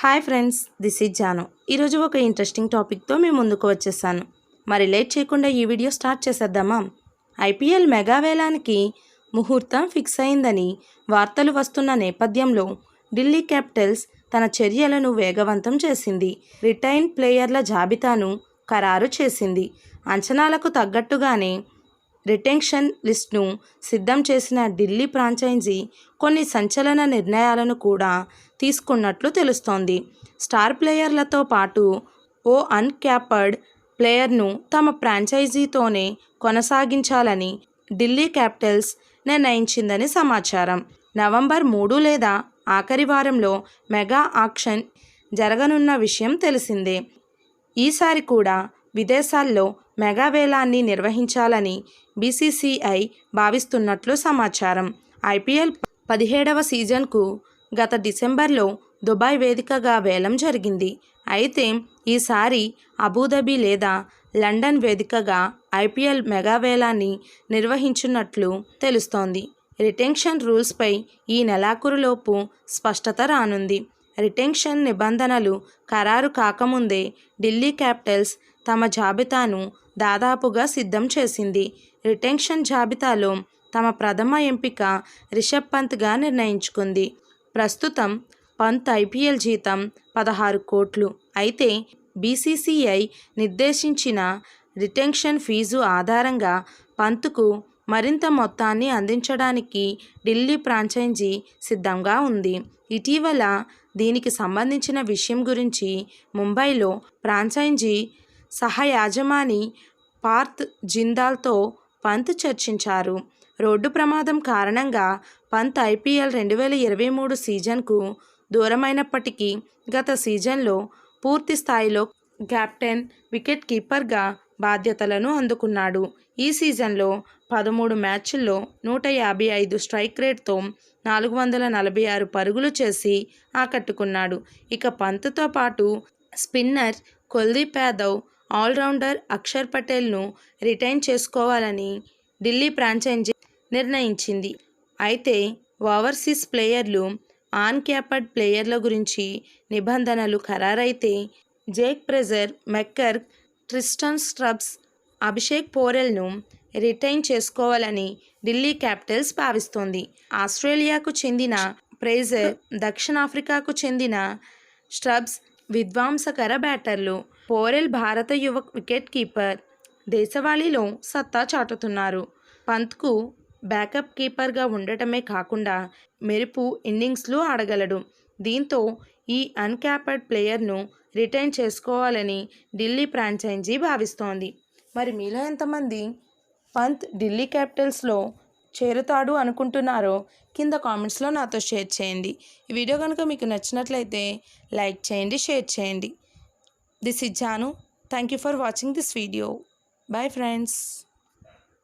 Hi friends this is Janu. ఈరోజు ఒక interesting టాపిక్తో మీ ముందుకు వచ్చేసాను. మరి లేట్ చేయకుండా ఈ వీడియో స్టార్ట్ చేసేద్దామా? ఐపీఎల్ మెగా వేలానికి ముహూర్తం ఫిక్స్ అయిందని వార్తలు వస్తున్న నేపథ్యంలో ఢిల్లీ క్యాపిటల్స్ తన చర్యలను వేగవంతం చేసింది. రిటైన్ ప్లేయర్ల జాబితాను ఖరారు చేసింది. అంచనాలకు తగ్గట్టుగానే రిటెన్షన్ లిస్ట్ను సిద్ధం చేసిన ఢిల్లీ ఫ్రాంచైజీ కొన్ని సంచలన నిర్ణయాలను కూడా తీసుకున్నట్లు తెలుస్తోంది. స్టార్ ప్లేయర్లతో పాటు ఓ అన్క్యాపర్డ్ ప్లేయర్ను తమ ఫ్రాంచైజీతోనే కొనసాగించాలని ఢిల్లీ క్యాపిటల్స్ నిర్ణయించిందని సమాచారం. నవంబర్ మూడు లేదా ఆఖరి వారంలో మెగా ఆక్షన్ జరగనున్న విషయం తెలిసిందే. ఈసారి కూడా విదేశాల్లో మెగావేలాన్ని నిర్వహించాలని బీసీసీఐ భావిస్తున్నట్లు సమాచారం. ఐపీఎల్ పదిహేడవ సీజన్కు గత డిసెంబర్లో దుబాయ్ వేదికగా వేలం జరిగింది. అయితే ఈసారి అబుదాబి లేదా లండన్ వేదికగా ఐపీఎల్ మెగావేలాన్ని నిర్వహించినట్లు నిర్వహించున్నట్లు తెలుస్తోంది. రిటెన్షన్ రూల్స్పై ఈ నెలాఖరులోపు స్పష్టత రానుంది. రిటెన్షన్ నిబంధనలు ఖరారు కాకముందే ఢిల్లీ క్యాపిటల్స్ తమ జాబితాను దాదాపుగా సిద్ధం చేసింది. రిటెన్షన్ జాబితాలో తమ ప్రథమ ఎంపిక రిషబ్ పంత్గా నిర్ణయించుకుంది. ప్రస్తుతం పంత్ ఐపీఎల్ జీతం పదహారు కోట్లు. అయితే బీసీసీఐ నిర్దేశించిన రిటెన్షన్ ఫీజు ఆధారంగా పంత్కు మరింత మొత్తాన్ని అందించడానికి ఢిల్లీ ఫ్రాంచైజీ సిద్ధంగా ఉంది. ఇటీవల దీనికి సంబంధించిన విషయం గురించి ముంబైలో ఫ్రాంచైజీ సహయాజమాని పార్థ్ జిందాల్తో పంత్ చర్చించారు. రోడ్డు ప్రమాదం కారణంగా పంత్ ఐపీఎల్ రెండు వేల ఇరవై మూడు సీజన్కు దూరమైనప్పటికీ గత సీజన్లో పూర్తి స్థాయిలో కెప్టెన్ వికెట్ కీపర్గా బాధ్యతలను అందుకున్నాడు. ఈ సీజన్లో పదమూడు మ్యాచ్ల్లో నూట యాభై ఐదు స్ట్రైక్ రేట్తో నాలుగు వందల నలభై ఆరు పరుగులు చేసి ఆకట్టుకున్నాడు. ఇక పంత్తో పాటు స్పిన్నర్ కుల్దీప్ యాదవ్ ఆల్రౌండర్ అక్షర్ పటేల్ను రిటైన్ చేసుకోవాలని ఢిల్లీ ఫ్రాంచైజీ నిర్ణయించింది. అయితే ఓవర్సీస్ ప్లేయర్లు ఆన్ క్యాపర్డ్ ప్లేయర్ల గురించి నిబంధనలు ఖరారైతే Jake Fraser McGurk Tristan Stubbs Abhishek పోరెల్ను retain చేసుకోవాలని ఢిల్లీ క్యాపిటల్స్ భావిస్తోంది. ఆస్ట్రేలియాకు చెందిన ప్రేజర్ దక్షిణాఫ్రికాకు చెందిన స్ట్రబ్స్ విధ్వంసకర బ్యాటర్లు. పోరెల్ భారత యువ వికెట్ కీపర్ దేశవాళీలో సత్తా చాటుతున్నారు. పంత్కు బ్యాకప్ కీపర్గా ఉండటమే కాకుండా మెరుపు ఇన్నింగ్స్లు ఆడగలడు. దీంతో ఈ అన్క్యాపర్డ్ ప్లేయర్ను రిటైన్ చేసుకోవాలని ఢిల్లీ ఫ్రాంచైజీ భావిస్తోంది. మరి మీలో ఎంతమంది పంత్ ఢిల్లీ క్యాపిటల్స్లో చేరుతాడు అనుకుంటున్నారో కింద కామెంట్స్లో నాతో షేర్ చేయండి. ఈ వీడియో కనుక మీకు నచ్చినట్లయితే లైక్ చేయండి షేర్ చేయండి. This is Janu. Thank you for watching this video. Bye friends.